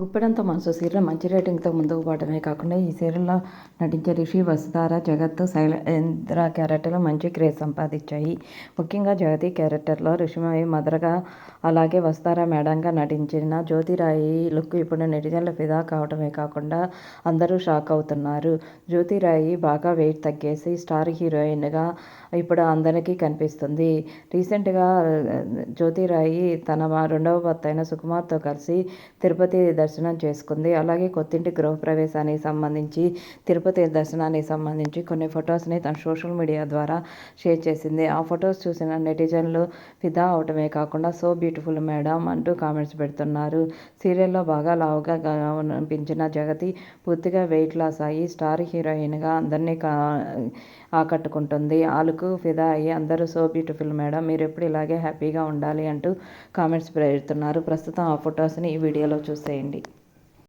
గుప్పెడంతో మనసు సీరియల్ మంచి రేటింగ్తో ముందుకు పోవడమే కాకుండా ఈ సీరియల్లో నటించే రిషి వసుధార జగత్ శైలేంద్ర క్యారెక్టర్లు మంచి క్రేజ్ సంపాదించాయి. ముఖ్యంగా జగతి క్యారెక్టర్లో ఋషిమయి మదరగా అలాగే వసుధార మేడంగా నటించిన జ్యోతిరాయి లుక్ ఇప్పుడు నెటిజన్లు ఫిదా కావడమే కాకుండా అందరూ షాక్ అవుతున్నారు. జ్యోతిరాయి బాగా వెయిట్ తగ్గేసి స్టార్ హీరోయిన్గా ఇప్పుడు అందరికీ కనిపిస్తుంది. రీసెంట్గా జ్యోతిరాయి తన రెండవ భర్త అయిన సుకుమార్తో కలిసి తిరుపతి దర్శనం దర్శనం చేసుకుంది. అలాగే కొత్తింటి గృహప్రవేశానికి సంబంధించి తిరుపతి దర్శనానికి సంబంధించి కొన్ని ఫొటోస్ని తన సోషల్ మీడియా ద్వారా షేర్ చేసింది. ఆ ఫొటోస్ చూసిన నెటిజన్లు ఫిదా అవటమే కాకుండా సో బ్యూటిఫుల్ మేడం అంటూ కామెంట్స్ పెడుతున్నారు. సీరియల్లో బాగా లావుగా అనిపించిన జగతి పూర్తిగా వెయిట్ లాస్ అయ్యి స్టార్ హీరోయిన్గా అందరినీ కా ఆకట్టుకుంటుంది. ఆలుకు ఫిదా అయ్యి అందరూ సో బ్యూటిఫుల్ మేడం మీరు ఎప్పుడు ఇలాగే హ్యాపీగా ఉండాలి అంటూ కామెంట్స్ పెడుతున్నారు. ప్రస్తుతం ఆ ఫొటోస్ని ఈ వీడియోలో చూసేయండి. చేసుకోండి